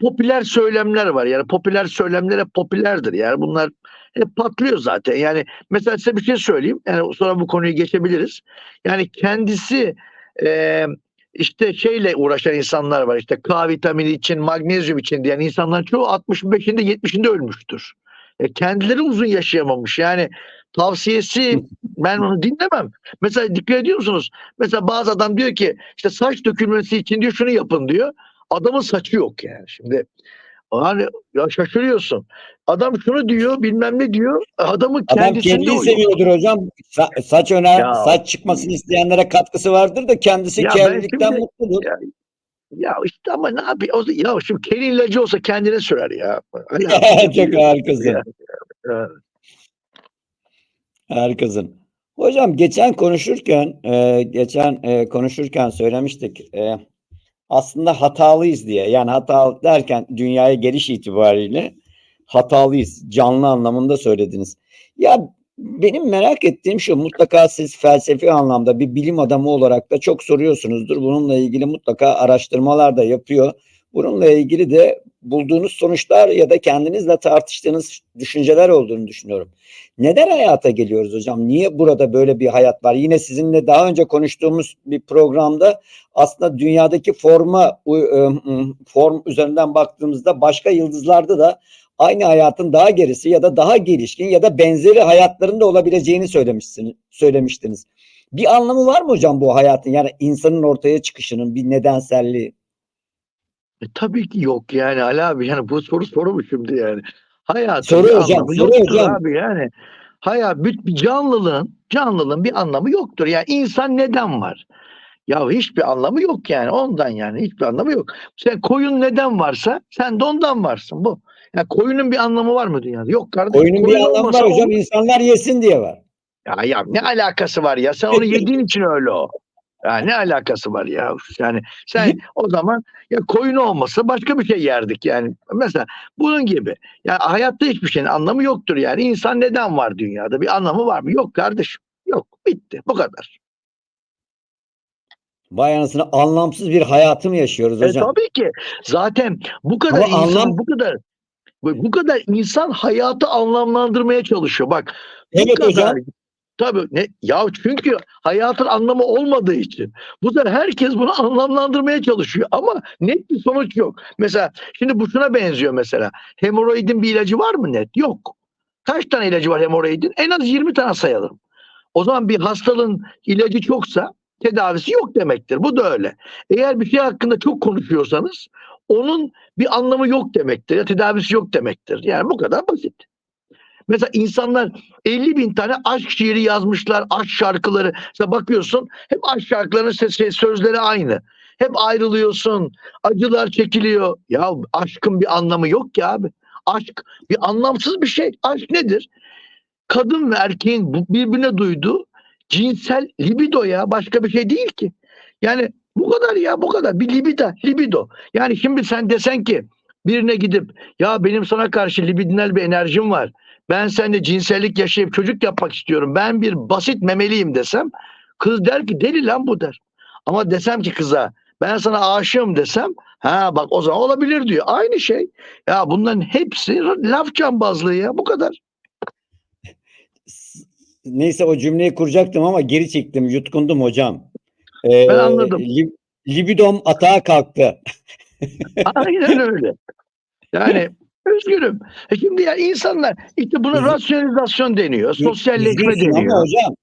popüler söylemler var. Yani popüler söylemler hep popülerdir. Yani bunlar hep patlıyor zaten. Yani mesela size bir şey söyleyeyim. Yani sonra bu konuyu geçebiliriz. Yani kendisi e, işte şeyle uğraşan insanlar var. İşte K vitamini için, magnezyum için diyen insanların çoğu 65'inde 70'inde ölmüştür. E, kendileri uzun yaşayamamış. Yani tavsiyesi ben onu dinlemem. Mesela dikkat ediyor musunuz? Mesela bazı adam diyor ki işte saç dökülmesi için diyor şunu yapın diyor. Adamın saçı yok yani. Şimdi hani ya şaşırıyorsun. Adam şunu diyor bilmem ne diyor. Adamın Adam kendisinde kendini o yok. seviyordur hocam. Sa- saç öner, Ya. saç çıkmasını isteyenlere katkısı vardır da kendisi kellikten mutludur. Ya, ya işte ama ne yapayım? O- Ya şimdi kendi ilacı olsa kendine sürer ya. Çok harikasın. Ya, ya. Harikasın. Hocam geçen konuşurken, e, geçen e, konuşurken söylemiştik. e, aslında hatalıyız diye. Yani hata derken dünyaya geliş itibariyle hatalıyız. Canlı anlamında söylediniz. Ya benim merak ettiğim şu mutlaka siz felsefi anlamda bir bilim adamı olarak da çok soruyorsunuzdur. Bununla ilgili mutlaka araştırmalar da yapıyor. Bununla ilgili de bulduğunuz sonuçlar ya da kendinizle tartıştığınız düşünceler olduğunu düşünüyorum. Neden hayata geliyoruz hocam? Niye burada böyle bir hayat var? Yine sizinle daha önce konuştuğumuz bir programda aslında dünyadaki forma ı, form üzerinden baktığımızda başka yıldızlarda da aynı hayatın daha gerisi ya da daha gelişkin ya da benzeri hayatların da olabileceğini söylemişsiniz, söylemiştiniz. Bir anlamı var mı hocam bu hayatın? Yani insanın ortaya çıkışının bir nedenselliği. E, tabii ki yok yani Ali abi yani bu soru soru mu şimdi yani? Hayatın Soru hocam, soru hocam. abi yani. Hayat bir, canlılığın canlılığın bir anlamı yoktur. Yani insan neden var? Ya hiçbir anlamı yok yani ondan yani hiçbir anlamı yok. Sen koyun neden varsa sen de ondan varsın bu. Ya koyunun bir anlamı var mı dünyada? Yok kardeşim. Oyunun bir anlamı var hocam. olur. İnsanlar yesin diye var. Ya, ya ne alakası var ya? Sen onu yediğin için öyle o. Ya ne alakası var ya? Yani sen o zaman ya koyun olmasa başka bir şey yerdik yani. Mesela bunun gibi. Ya hayatta hiçbir şeyin anlamı yoktur yani. İnsan neden var dünyada? Bir anlamı var mı? Yok kardeşim. Yok. Bitti. Bu kadar. Vay anasını anlamsız bir hayatı mı yaşıyoruz E, hocam? tabii ki. Zaten bu kadar Ama insan anlam- bu kadar bu bu kadar insan hayatı anlamlandırmaya çalışıyor. Bak bu Evet kadar hocam. Tabii ne ya çünkü hayatın anlamı olmadığı için bu sefer herkes bunu anlamlandırmaya çalışıyor ama net bir sonuç yok. Mesela şimdi bu şuna benziyor mesela. Hemoroidin bir ilacı var mı net? Yok. Kaç tane ilacı var hemoroidin? En az 20 tane sayalım. O zaman bir hastalığın ilacı çoksa tedavisi yok demektir. Bu da öyle. Eğer bir şey hakkında çok konuşuyorsanız onun bir anlamı yok demektir. Ya tedavisi yok demektir. Yani bu kadar basit. Mesela insanlar 50 bin tane aşk şiiri yazmışlar, aşk şarkıları. Mesela bakıyorsun hep aşk şarkılarının sesi, sözleri aynı. Hep ayrılıyorsun, acılar çekiliyor. Ya aşkın bir anlamı yok ki abi. Aşk bir anlamsız bir şey. Aşk nedir? Kadın ve erkeğin birbirine duyduğu cinsel libido ya başka bir şey değil ki. Yani bu kadar ya bu kadar bir libido, libido. Yani şimdi sen desen ki birine gidip ya benim sana karşı libidinal bir enerjim var. Ben seninle cinsellik yaşayıp çocuk yapmak istiyorum. Ben bir basit memeliyim desem kız der ki deli lan bu der. Ama desem ki kıza ben sana aşığım desem ha bak o zaman olabilir diyor. Aynı şey. Ya bunların hepsi laf cambazlığı ya bu kadar. Neyse o cümleyi kuracaktım ama geri çektim. Yutkundum hocam. Ee, Ben anladım. li- libidom atağa kalktı. Aynen öyle. Yani üzgünüm. E şimdi ya insanlar işte buna rasyonalizasyon deniyor. Sosyalleşme Üzgünsün deniyor. Ama hocam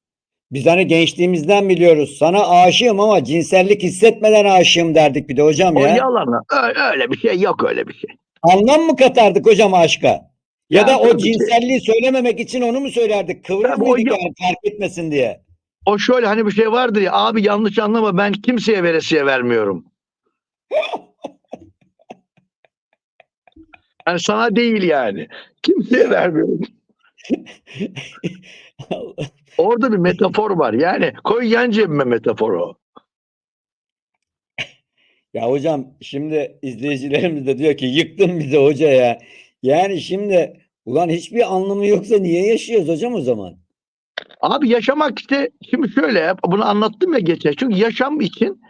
biz hani gençliğimizden biliyoruz. Sana aşığım ama cinsellik hissetmeden aşığım derdik bir de hocam O ya. yalan. Öyle, öyle bir şey yok öyle bir şey. Anlam mı katardık hocam aşka? Ya, Ya da o tabii ki. cinselliği söylememek için onu mu söylerdik? Kıvırır Tabii o mıydık ya- yani fark etmesin diye? O şöyle hani bir şey vardır ya abi yanlış anlama ben kimseye veresiye vermiyorum. Yani sana değil yani. Kimseye vermiyorum. Orada bir metafor var. Yani koy yan cebime metaforu. Ya hocam şimdi izleyicilerimiz de diyor ki yıktın bizi hoca ya. Yani şimdi ulan hiçbir anlamı yoksa niye yaşıyoruz hocam o zaman? Abi yaşamak işte şimdi şöyle bunu anlattım ya geçen. Çünkü yaşam için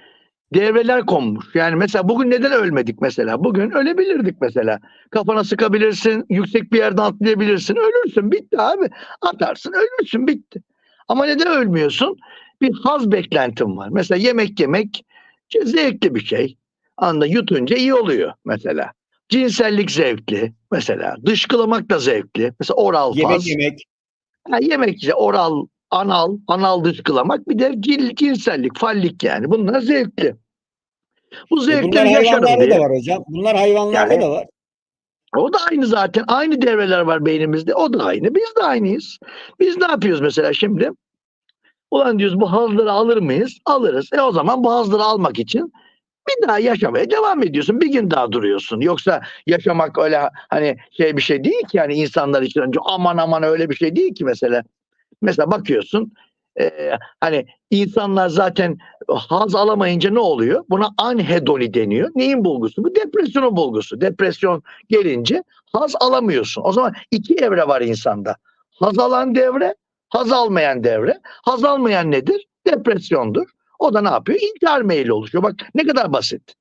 devreler konmuş. Yani mesela bugün neden ölmedik mesela? Bugün ölebilirdik mesela. Kafana sıkabilirsin, yüksek bir yerden atlayabilirsin. Ölürsün bitti abi. Atarsın ölürsün bitti. Ama neden ölmüyorsun? Bir haz beklentim var. Mesela yemek yemek zevkli bir şey. Anda yutunca iyi oluyor mesela. Cinsellik zevkli mesela. Dışkılamak da zevkli. Mesela oral Yemek faz. yemek. Ha, yemek işte oral, anal, anal dışkılamak bir de cin, cinsellik, fallik yani. Bunlar zevkli. Bu E bunlar zevkleri yaşarım hayvanlarda diye. da var hocam. Bunlar hayvanlarda Yani- da var. O da aynı zaten. Aynı devreler var beynimizde. O da aynı. Biz de aynıyız. Biz ne yapıyoruz mesela şimdi? Ulan diyoruz bu hazları alır mıyız? Alırız. E o zaman bu hazları almak için bir daha yaşamaya devam ediyorsun. Bir gün daha duruyorsun. Yoksa yaşamak öyle hani şey bir şey değil ki yani insanlar için önce aman aman öyle bir şey değil ki mesela. Mesela bakıyorsun e, hani insanlar zaten haz alamayınca ne oluyor? Buna anhedoni deniyor. Neyin bulgusu? Bu depresyonun bulgusu. Depresyon gelince haz alamıyorsun. O zaman iki evre var insanda. Haz alan devre, haz almayan devre. Haz almayan nedir? Depresyondur. O da ne yapıyor? İntihar meyli oluşuyor. Bak ne kadar basit.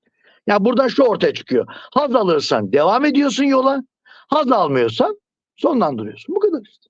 Ya buradan şu ortaya çıkıyor. Haz alırsan devam ediyorsun yola. Haz almıyorsan sonlandırıyorsun. Bu kadar işte.